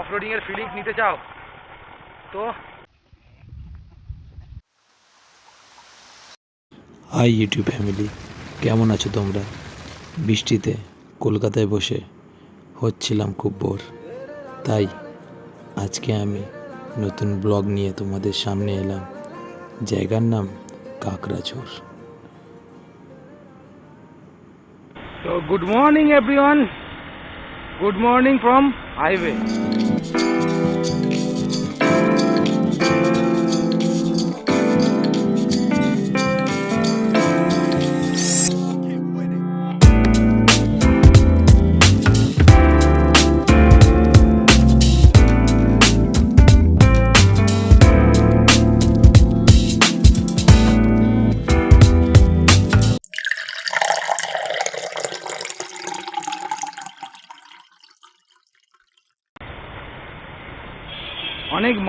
Off roading এর feelings নিতে চাও? তো? হাই ইউটিউব ফ্যামিলি কেমন আছো তোমরা? বৃষ্টিতে কলকাতায় বসে হচ্ছিলাম খুব বোর। তাই আজকে আমি নতুন ব্লগ নিয়ে তোমাদের সামনে এলাম। জায়গার নাম কাকড়াঝোর So good morning everyone. Good morning from highway.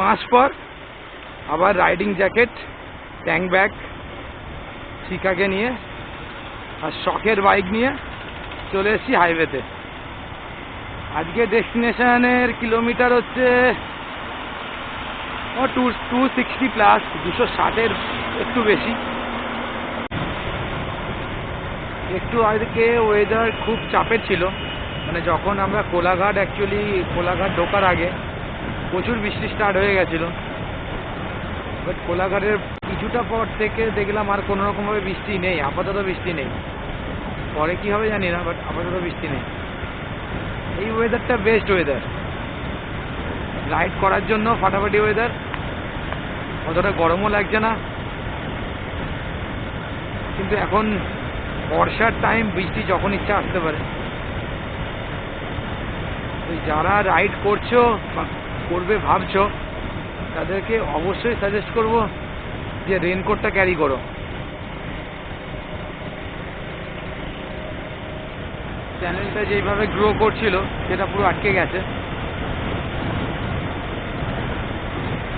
মাস পর আবার রাইডিং জ্যাকেট ট্যাঙ্ক ব্যাগ শিখাকে নিয়ে আর শখের বাইক নিয়ে চলে এসেছি হাইওয়েতে আজকে ডেস্টিনেশনের কিলোমিটার হচ্ছে, ও টু টু সিক্সটি প্লাস দুশো ষাটের একটু বেশি। একটু আজকে ওয়েদার খুব চাপের ছিল মানে যখন আমরা কোলাঘাট অ্যাকচুয়ালি কোলাঘাট ঢোকার আগে প্রচুর বৃষ্টি স্টার্ট হয়ে গেছিল। বাট কোলাঘাটের কিছুটা পর থেকে দেখলাম আর কোনো রকমভাবে বৃষ্টি নেই, আপাতত বৃষ্টি নেই। পরে কি হবে জানি না বাট আপাতত বৃষ্টি নেই। এই ওয়েদারটা বেস্ট ওয়েদার রাইড করার জন্য ফাটাফাটি ওয়েদার অতটা গরমও লাগছে না। কিন্তু এখন বর্ষার টাইম বৃষ্টি যখন ইচ্ছা আসতে পারে। যারা রাইড করছ করবে ভাবছ? তাদেরকে অবশ্যই সাজেস্ট করব যে রেনকোটটা ক্যারি করো। চ্যানেলটা যেইভাবে গ্রো করছিল, সেটা পুরো আটকে গেছে।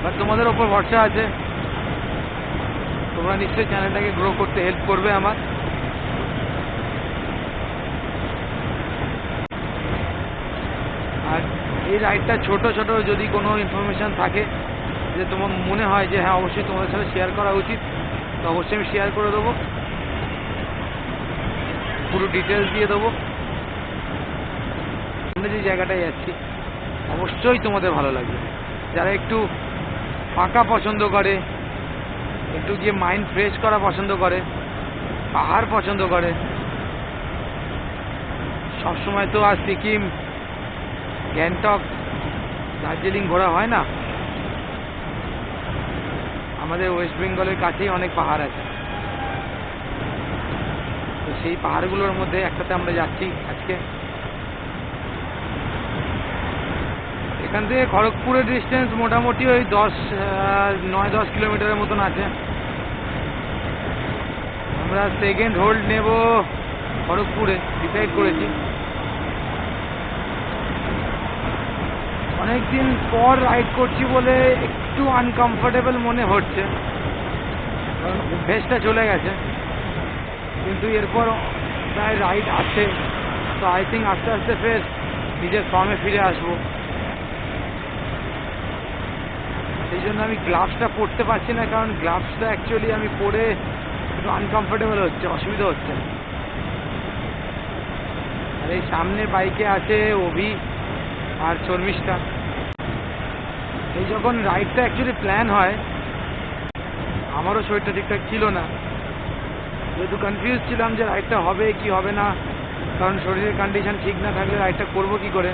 বাট তোমাদের ওপর ভরসা আছে? তোমরা নিশ্চয়ই চ্যানেলটাকে গ্রো করতে হেল্প করবে আমার আর এই রাইডটা ছোট ছোট যদি কোনো ইনফরমেশান থাকে যে তোমার মনে হয় যে হ্যাঁ অবশ্যই তোমাদের সাথে শেয়ার করা উচিত, তো অবশ্যই আমি শেয়ার করে দেবো। পুরো ডিটেলস দিয়ে দেবো। আমরা যে জায়গাটায় যাচ্ছি, অবশ্যই তোমাদের ভালো লাগবে। যারা একটু ফাঁকা পছন্দ করে, একটু গিয়ে মাইন্ড ফ্রেশ করা পছন্দ করে, পাহাড় পছন্দ করে, সবসময় তো আর সিকিম গ্যাংটক, দার্জিলিং ঘোরা হয় না? আমাদের ওয়েস্ট বেঙ্গলের কাছেই অনেক পাহাড় আছে। তো সেই পাহাড়গুলোর মধ্যে একটাতে আমরা যাচ্ছি আজকে। এখান থেকে খড়গপুরের ডিস্টেন্স মোটামুটি ওই দশ নয়, দশ কিলোমিটারের মতন আছে। আমরা সেকেন্ড হোল্ড নেব খড়গপুরে ডিসাইড করেছি। অনেকদিন পর রাইড করছি বলে একটু আনকমফোর্টেবল মনে হচ্ছে। কারণ অভ্যেসটা চলে গেছে। কিন্তু এরপর প্রায় রাইড আছে। তো আই থিঙ্ক আস্তে আস্তে ফের নিজের ফর্মে ফিরে আসব। সেই জন্য আমি গ্লাভসটা পরতে পারছি না, কারণ গ্লাভসটা অ্যাকচুয়ালি আমি পরে একটু আনকমফোর্টেবল হচ্ছে, অসুবিধা হচ্ছে। আর এই সামনে বাইকে আছে অভি আর চর্মিষ্ঠা এই যখন রাইডটা অ্যাকচুয়ালি প্ল্যান হয়, আমারও শরীরটা ঠিকঠাক ছিল না। যেহেতু কনফিউজ ছিলাম যে রাইডটা হবে কি হবে না, কারণ শরীরের কন্ডিশন ঠিক না থাকলে রাইডটা করব কি করে?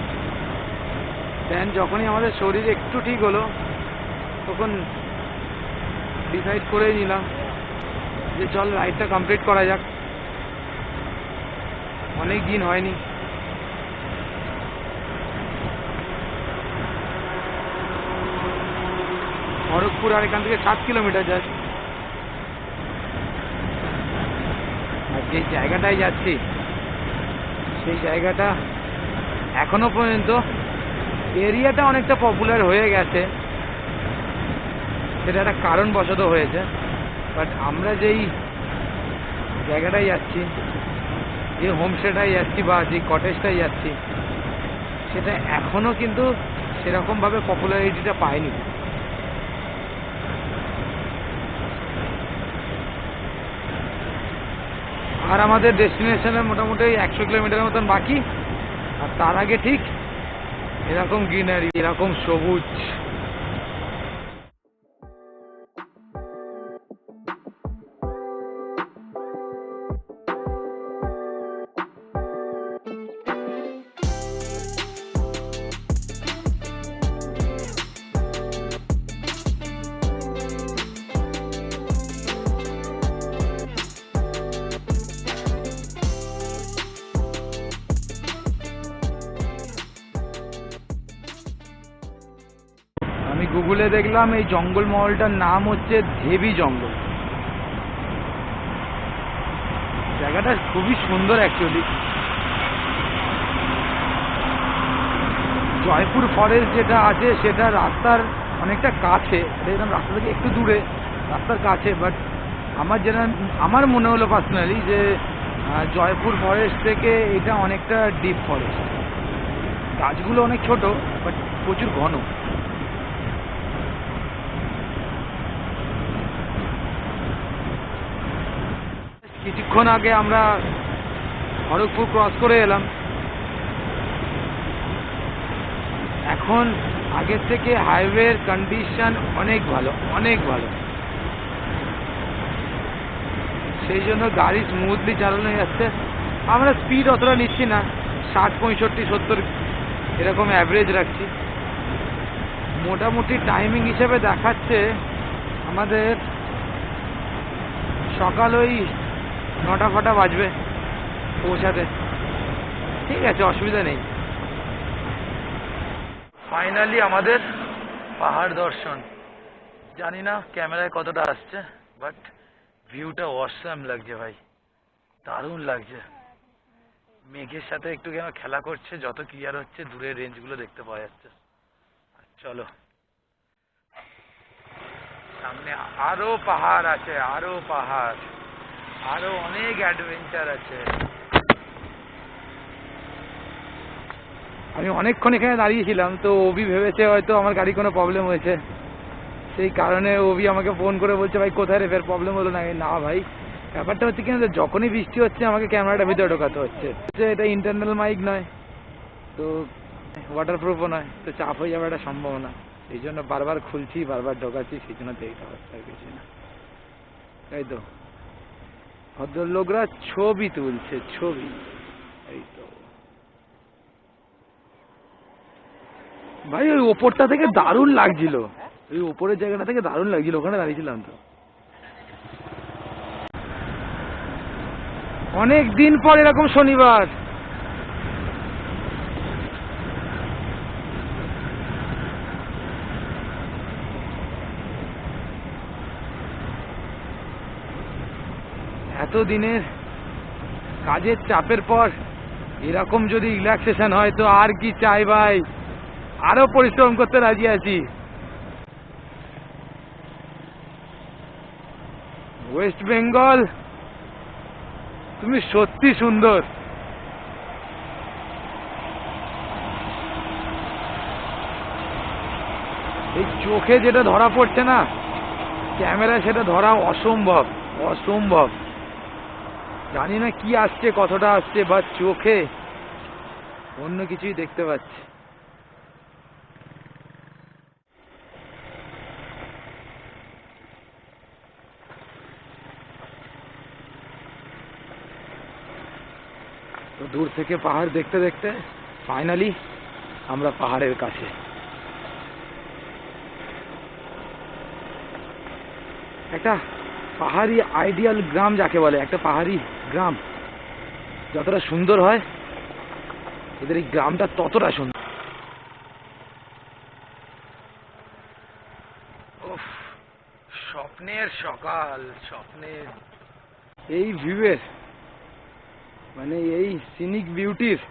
দেন যখনই আমাদের শরীর একটু ঠিক হলো, তখন ডিসাইড করেই নিলাম যে চল রাইডটা কমপ্লিট করা যাক। অনেক দিন হয়নি। খড়গপুর আর এখান থেকে সাত কিলোমিটার যায়। আর যে জায়গাটায় যাচ্ছি, সেই জায়গাটা এখনও পর্যন্ত এরিয়াটা অনেকটা পপুলার হয়ে গেছে। সেটা একটা কারণবশত হয়েছে। বাট আমরা যেই জায়গাটায় যাচ্ছি, যে হোমস্টেটাই যাচ্ছি বা যে কটেজটাই যাচ্ছি, সেটা এখনও কিন্তু সেরকমভাবে পপুলারিটিটা পায়নি আর আমাদের ডেস্টিনেশনে মোটামুটি একশো কিলোমিটারের মতন বাকি। আর তার আগে ঠিক এরকম গ্রিনারি, এরকম সবুজ। আমি দেখলাম, এই জঙ্গল মহলটার নাম হচ্ছে দেবী জঙ্গল। জায়গাটা খুবই সুন্দর অ্যাকচুয়ালি জয়পুর ফরেস্ট যেটা আছে, সেটা রাস্তার অনেকটা কাছে। একদম রাস্তা থেকে একটু দূরে, রাস্তার কাছে। বাট আমার যেটা, আমার মনে হলো পার্সোনালি যে জয়পুর ফরেস্ট থেকে এটা অনেকটা ডিপ ফরেস্ট গাছগুলো অনেক ছোট বাট প্রচুর ঘন। কিছুক্ষণ আগে আমরা খড়গপুর ক্রস করে এলাম। এখন আগের থেকে হাইওয়ের কন্ডিশন অনেক ভালো অনেক ভালো। সেই জন্য গাড়ি স্মুথলি চালানো যাচ্ছে। আমরা স্পিড অতটা নিচ্ছি না। ষাট, পঁয়ষট্টি, সত্তর এরকম অ্যাভারেজ রাখছি। মোটামুটি টাইমিং হিসেবে দেখাচ্ছে আমাদের সকাল ওই নটা ফটা বাজবে পৌঁছাতে। ঠিক আছে, অসুবিধা নেই। ফাইনালি আমাদের পাহাড় দর্শন। জানি না ক্যামেরায় কতটা আসছে বাট ভিউটা অসাম লাগছে ভাই। দারুণ লাগছে। মেঘের সাথে একটু কেন খেলা করছে, যত ক্লিয়ার হচ্ছে, দূরের রেঞ্জগুলো দেখতে পাওয়া যাচ্ছে। চলো। সামনে আরও পাহাড় আছে, আরও পাহাড়। আরও অনেক অ্যাডভেঞ্চার আছে। আমি অনেকক্ষণ এখানে দাঁড়িয়েছিলাম, তো ওবি ভেবেছে হয়তো আমার গাড়ি কোনো প্রবলেম হয়েছে। সেই কারণে ওবি আমাকে ফোন করে বলছে, ভাই, কোথায় রে ফের প্রবলেম হলো না না ভাই, ব্যাপারটা হচ্ছে কিনা যখনই বৃষ্টি হচ্ছে, আমাকে ক্যামেরাটা ভিতরে ঢোকাতে হচ্ছে। এটা ইন্টারনাল মাইক নয়, তো ওয়াটারপ্রুফও নয়, তো চাপ হয়ে যাবে একটা সম্ভাবনা। এই জন্য বারবার খুলছি, বারবার ঢোকাচ্ছি, সেই জন্য তো এইটা হচ্ছে আর কিছু না। তাই তো? ভদ্রলোকরা ছবি তুলছে, ছবি। এই তো। ভাই, ওই ওপরটা থেকে দারুণ লাগছিল। ওই ওপরের জায়গাটা থেকে দারুণ লাগছিল, ওখানে দাঁড়িয়েছিলাম তো। অনেক দিন পর এরকম শনিবার। এত দিনের কাজের চাপের পর এরকম যদি রিল্যাক্সেশন হয়, তো আর কি চাই ভাই? আরও পরিশ্রম করতে রাজি আছি। ওয়েস্ট বেঙ্গল তুমি সত্যি সুন্দর। এই চোখে যেটা ধরা পড়ছে না ক্যামেরা সেটা ধরা অসম্ভব অসম্ভব। জানি না কি আসছে, কতটা আসছে বা চোখে অন্য কিছুই দেখতে পাচ্ছি। তো দূর থেকে পাহাড় দেখতে দেখতে ফাইনালি আমরা পাহাড়ের কাছে। একটা পাহাড়ি আইডিয়াল গ্রাম যাকে বলে, একটা পাহাড়ি গ্রাম। যতটা সুন্দর হয়, এদের এই গ্রামটা ততটা সুন্দর। স্বপ্নের সকাল, স্বপ্নের এই ভিউয়ের মানে এই সিনিক বিউটির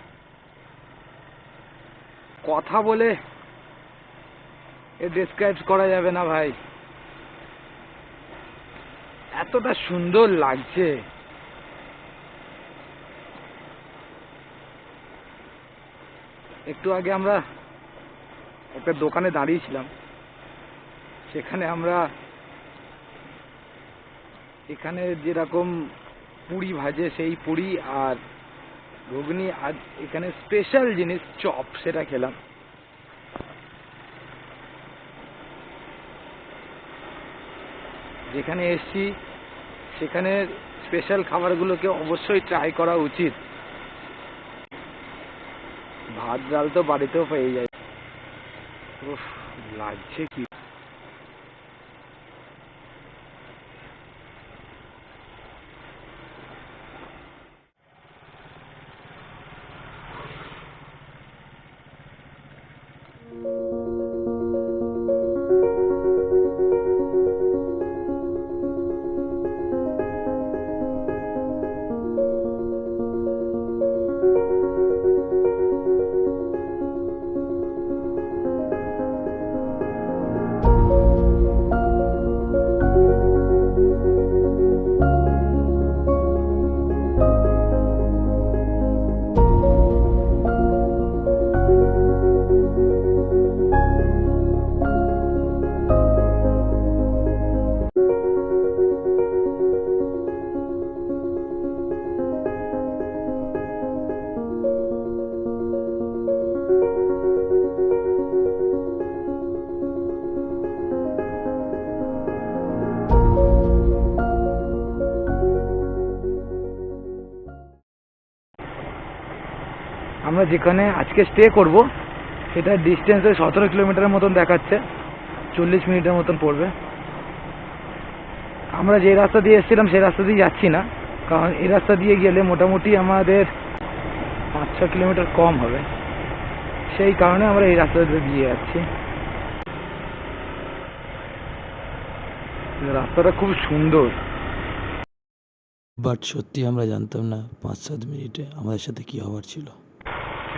কথা বলে এ ডেসক্রাইব করা যাবে না ভাই। এতটা সুন্দর লাগছে। একটু আগে আমরা একটা দোকানে দাঁড়িয়েছিলাম। সেখানে আমরা এখানে যেরকম পুরি ভাজে সেই পুরি আর ঘুগনি আর এখানে স্পেশাল জিনিস চপ সেটা খেলাম। যেখানে এসছি সেখানে স্পেশাল খাবারগুলোকে অবশ্যই ট্রাই করা উচিত। ভাত ডাল তো বাড়িতেও পেয়ে যায়। লাগছে কি? যেখানে আজকে স্টে করব, সেটা ডিস্টেন্সে সতেরো কিলোমিটারের মতন দেখাচ্ছে, চল্লিশ মিনিটের মতন পড়বে। আমরা যে রাস্তা দিয়ে এসেছিলাম, সেই রাস্তা দিয়ে যাচ্ছি না, কারণ এই রাস্তা দিয়ে গেলে মোটামুটি আমাদের পাঁচ ছ কিলোমিটার কম হবে। সেই কারণে আমরা এই রাস্তা দিয়ে যাচ্ছি। রাস্তাটা খুব সুন্দর। বাট সত্যি আমরা জানতাম না পাঁচ সাত মিনিটে আমাদের সাথে কি হওয়ার ছিল।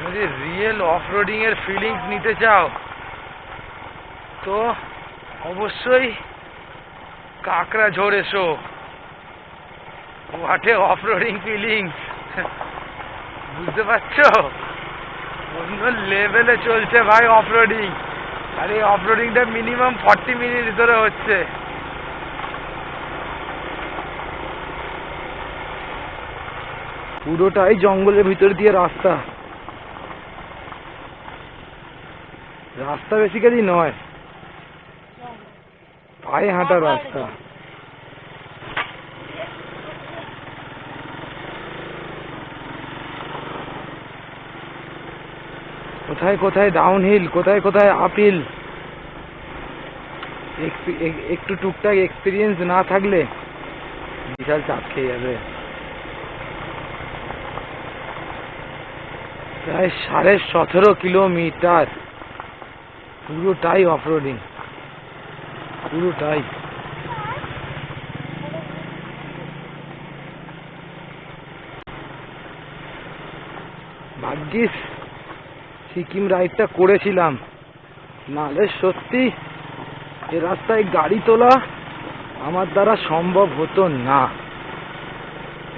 তুমি যদি রিয়েল অফ এর ফিলিংস নিতে চাও, তো অবশ্যই কাঁকড়া ঝোর এসো। হোয়াটে অফ রোডিং ফিলিংস বুঝতে পারছ? অন্য লেভেলে চলছে ভাই অফ রোডিং আর এই অফ রোডিংটা মিনিমাম ফর্টি মিনিট ধরে হচ্ছে। পুরোটাই জঙ্গলের ভিতর দিয়ে রাস্তা। রাস্তা বেসিক্যালি নয়। পায়ে হাঁটা রাস্তা। কোথায় কোথায় ডাউন হিল কোথায় কোথায় আপ হিল একটু টুকটাক এক্সপিরিয়েন্স না থাকলে বিশাল চাপ খেয়ে যাবে। প্রায় সাড়ে সতেরো কিলোমিটার। পুরোটাই অফরোডিং পুরোটাই ভাগ্যিস, সিকিম রাইডটা করেছিলাম। নালে সত্যি এ রাস্তায় গাড়ি তোলা আমার দ্বারা সম্ভব হতো না।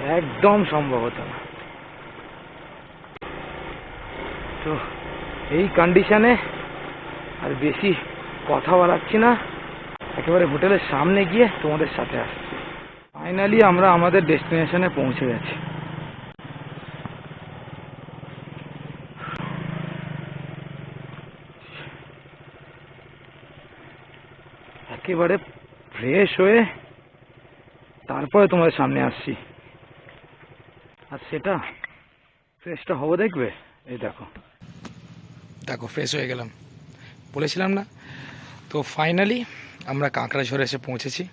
একদম সম্ভব হতো না। তো, এই কন্ডিশনে আর বেশি কথা বাড়াচ্ছি না। একেবারে হোটেলের সামনে গিয়ে তোমাদের সাথে আসছি। ফাইনালি আমরা আমাদের ডেস্টিনেশনে পৌঁছে গেছি। একেবারে ফ্রেশ হয়ে তারপরে তোমাদের সামনে আসছি। আর সেটা ফ্রেশটা হব দেখবে? এই দেখো। দেখো ফ্রেশ হয়ে গেলাম। বলেছিলাম না। তো ফাইনালি আমরা কাঁকড়াঝড়ে এসে পৌঁছেছি।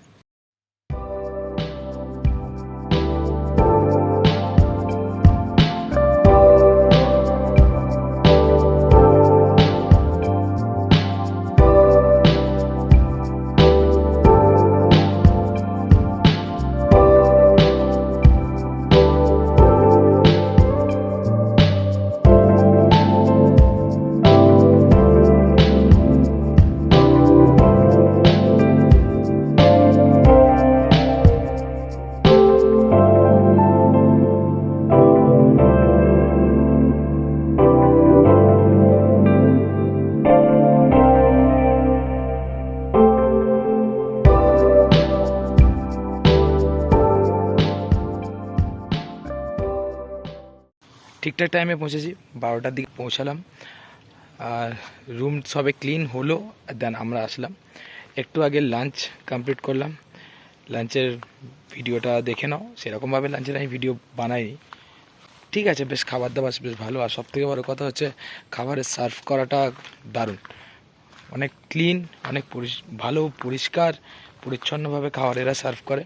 ঠিকঠাক টাইমে পৌঁছেছি, বারোটার দিকে পৌঁছালাম। আর রুম সবে ক্লিন হলো দেন আমরা আসলাম। একটু আগে লাঞ্চ কমপ্লিট করলাম। লাঞ্চের ভিডিওটা দেখে নাও, সেরকমভাবে লাঞ্চের আমি ভিডিও বানাইনি। ঠিক আছে, বেশ খাবার দাবার বেশ ভালো। আর সব থেকে বড় কথা হচ্ছে, খাবারের সার্ভ করাটা দারুণ। অনেক ক্লিন অনেক ভালো, পরিষ্কার, পরিচ্ছন্নভাবে খাবার এরা সার্ভ করে।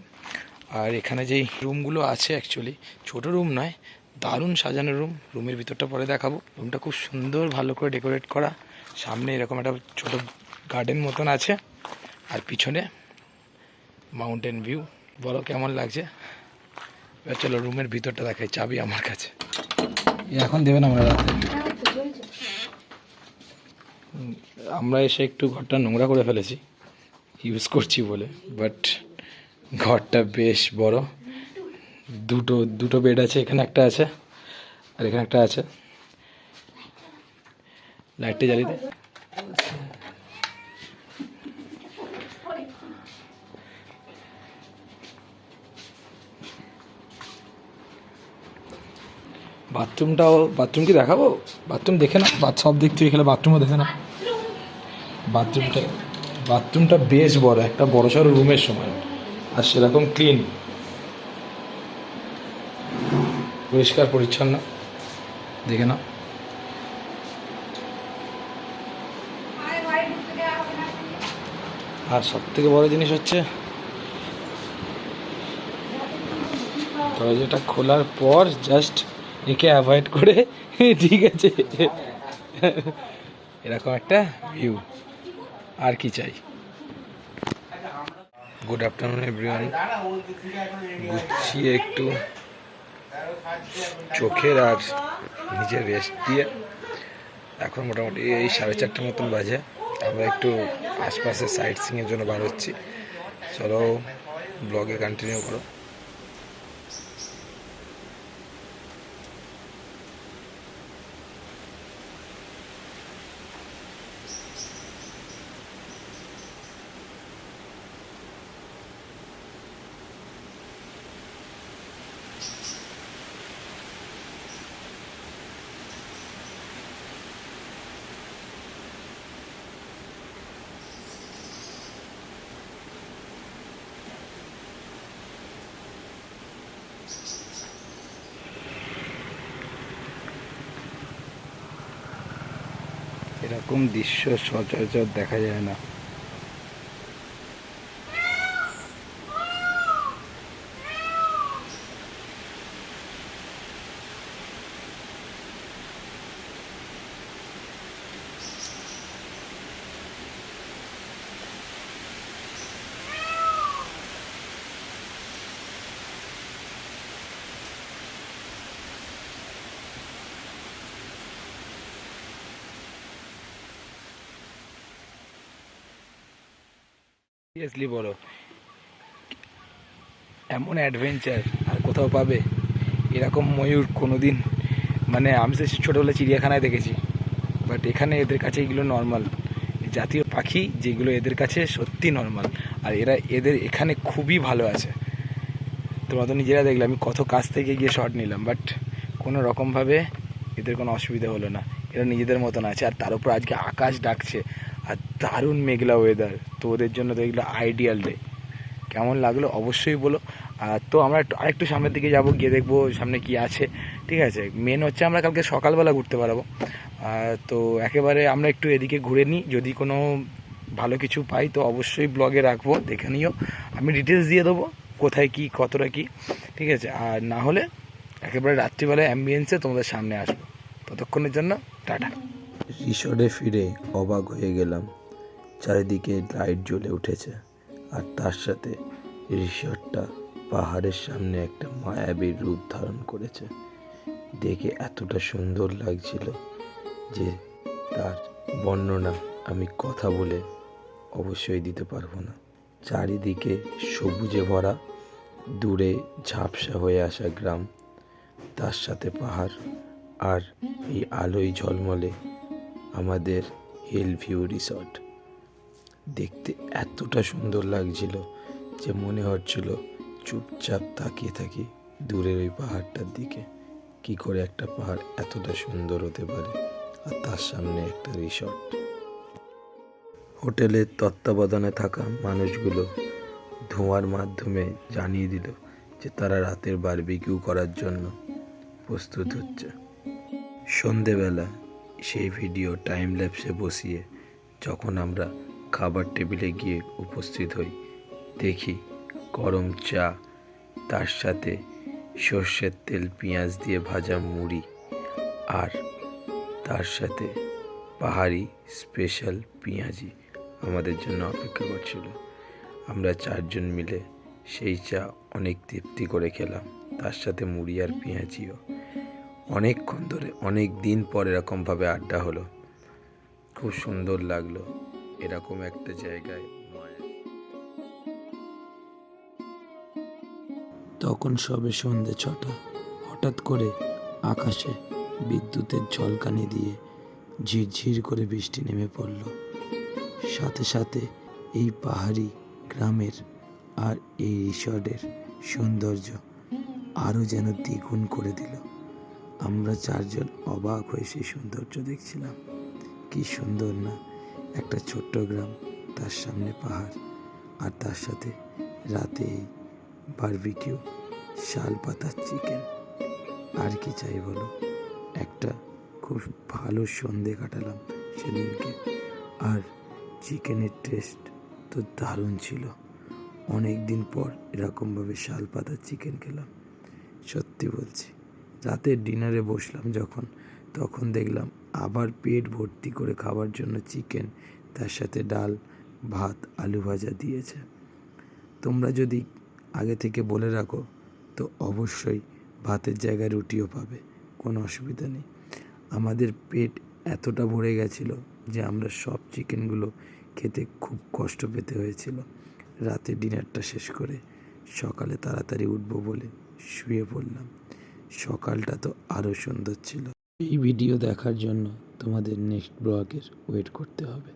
আর এখানে যেই রুমগুলো আছে অ্যাকচুয়ালি ছোট রুম নয় দারুণ সাজানো রুম। রুমের ভিতরটা পরে দেখাবো। রুমটা খুব সুন্দর, ভালো করে ডেকোরেট করা। সামনে এরকম একটা ছোট গার্ডেন মতন আছে। আর পিছনে মাউন্টেন ভিউ। বলো কেমন লাগছে? এবার চলো রুমের ভিতরটা দেখাই, চাবি আমার কাছে। এখন দেবেন আমরা রাতে? আমরা এসে একটু ঘরটা নোংরা করে ফেলেছি। ইউজ করছি বলে। বাট ঘরটা বেশ বড়। দুটো দুটো বেড আছে, এখানে একটা আছে, আর এখানে একটা আছে। লাইটটা জ্বালিয়ে দে। বাথরুমটাও বাথরুম কি দেখাবো? বাথরুম দেখে না সব দিক থেকে বাথরুমও দেখে না বাথরুমটা বাথরুমটা বেশ বড়, একটা বড় সড়ো রুমের সমান। আর সেরকম ক্লিন পরিষ্কার, পরিচ্ছন্ন। দেখে না আর সব থেকে বড় জিনিস হচ্ছে, দরজাটা খোলার পর জাস্ট একে অ্যাভয়েড করে, ঠিক আছে। এরকম একটা ভিউ আর কি চাই? গুড আফটারনুন এভরিওয়ান গুছিয়ে একটু চোখের আর নিজের রেস্ট দিয়ে এখন মোটামুটি এই সাড়ে চারটার মতন বাজে। আমরা একটু আশপাশে সাইট সিংয়ের জন্য বার হচ্ছি। চলো ব্লগে কন্টিনিউ করো। এরকম দৃশ্য সচরাচর দেখা যায় না। সিরিয়াসলি বলো, এমন অ্যাডভেঞ্চার আর কোথাও পাবে? এরকম ময়ূর কোনোদিন মানে আমি তো ছোটোবেলায় চিড়িয়াখানায় দেখেছি বাট এখানে এদের কাছে এগুলো নর্মাল জাতীয় পাখি যেগুলো এদের কাছে সত্যি নর্মাল আর এরা এদের এখানে খুবই ভালো আছে। তোমরা তো নিজেরা দেখলে, আমি কত কাছ থেকে গিয়ে শট নিলাম বাট কোনো রকমভাবে এদের কোনো অসুবিধা হলো না। এরা নিজেদের মতন আছে, আর তার উপর আজকে আকাশ ডাকছে। দারুণ মেঘলা ওয়েদার তো ওদের জন্য তো এগুলো আইডিয়াল ডে কেমন লাগল অবশ্যই বলো। তো আমরা একটু আরেকটু সামনের দিকে যাব, গিয়ে দেখব সামনে কি আছে। ঠিক আছে? মেন হচ্ছে আমরা কালকে সকালবেলা ঘুরতে পারব তো একেবারে আমরা একটু এদিকে ঘুরে নিই। যদি কোনো ভালো কিছু পাই তো অবশ্যই ব্লগে রাখব, দেখে নিও। আমি ডিটেলস দিয়ে দেবো, কোথায় কি, কতটা কি। ঠিক আছে? আর না হলে একেবারে রাত্রিবেলায় অ্যাম্বিয়েন্সে তোমাদের সামনে আসব। ততক্ষণের জন্য টাটা। রিসোর্টে ফিরে অবাক হয়ে গেলাম। চারিদিকে লাইট জ্বলে উঠেছে আর তার সাথে রিসর্টটা পাহাড়ের সামনে একটা মায়াবী রূপ ধারণ করেছে। দেখে এতটা সুন্দর লাগছিল যে তার বর্ণনা আমি কথা বলে অবশ্যই দিতে পারব না। চারিদিকে সবুজে ভরা, দূরে ঝাপসা হয়ে আসা গ্রাম, তার সাথে পাহাড় আর এই আলোয় ঝলমলে আমাদের হিল ভিউ রিসর্ট। দেখতে এতটা সুন্দর লাগছিল যে মনে হচ্ছিল চুপচাপ তাকিয়ে থাকি দূরের ওই পাহাড়টার দিকে। কি করে একটা পাহাড় এতটা সুন্দর হতে পারে? আর তার সামনে একটা রিসর্ট হোটেলের তত্ত্বাবধানে থাকা মানুষগুলো ধোঁয়ার মাধ্যমে জানিয়ে দিল যে তারা রাতের বারবিকিউ করার জন্য প্রস্তুত হচ্ছে। সন্ধেবেলা সেই ভিডিও টাইম ল্যাপসে বসিয়ে যখন আমরা খাবার টেবিলে গিয়ে উপস্থিত হই। দেখি গরম চা, তার সাথে সর্ষের তেল, পেঁয়াজ দিয়ে ভাজা মুড়ি আর তার সাথে পাহাড়ি স্পেশাল পেঁয়াজি আমাদের জন্য অপেক্ষা করছিল। আমরা চারজন মিলে সেই চা অনেক তৃপ্তি করে খেলাম, তার সাথে মুড়ি আর পেঁয়াজিও। অনেকক্ষণ ধরে, অনেক দিন পর এরকমভাবে আড্ডা হলো। খুব সুন্দর লাগল। এরকম একটা জায়গায় তখন সবে সন্ধে ছটা, হঠাৎ করে আকাশে বিদ্যুতের ঝলকানি দিয়ে ঝিরঝির করে বৃষ্টি নেমে পড়ল। সাথে সাথে এই পাহাড়ি গ্রামের আর এই রিসর্টের সৌন্দর্য আরও যেন দ্বিগুণ করে দিল। আমরা চারজন অবাক হয়ে সেই সৌন্দর্য দেখছিলাম। কি সুন্দর না? একটা ছোট্ট গ্রাম, তার সামনে পাহাড় আর তার সাথে রাতে এই বারবিকিউ শাল পাতার চিকেন আর কি চাই বলো? একটা খুব ভালো সন্ধে কাটালাম সেদিনকে। আর চিকেনের টেস্ট তো দারুণ ছিল। অনেক দিন পর এরকমভাবে শাল পাতার চিকেন খেলাম। সত্যি বলছি, রাতের ডিনারে বসলাম যখন, তখন দেখলাম আবার পেট ভর্তি করে খাবার জন্য চিকেন, তার সাথে ডাল, ভাত, আলু ভাজা দিয়েছে। তোমরা যদি আগে থেকে বলে রাখো, তো অবশ্যই ভাতের জায়গায় রুটিও পাবে, কোনো অসুবিধা নেই। আমাদের পেট এতটা ভরে গেছিল যে আমরা সব চিকেনগুলো খেতে খুব কষ্ট পেতে হয়েছিল। রাতে ডিনারটা শেষ করে সকালে তাড়াতাড়ি উঠবো বলে শুয়ে পড়লাম। সকালটা তো আরও সুন্দর ছিল। এই ভিডিও দেখার জন্য তোমাদের নেক্সট ব্লগের ওয়েট করতে হবে।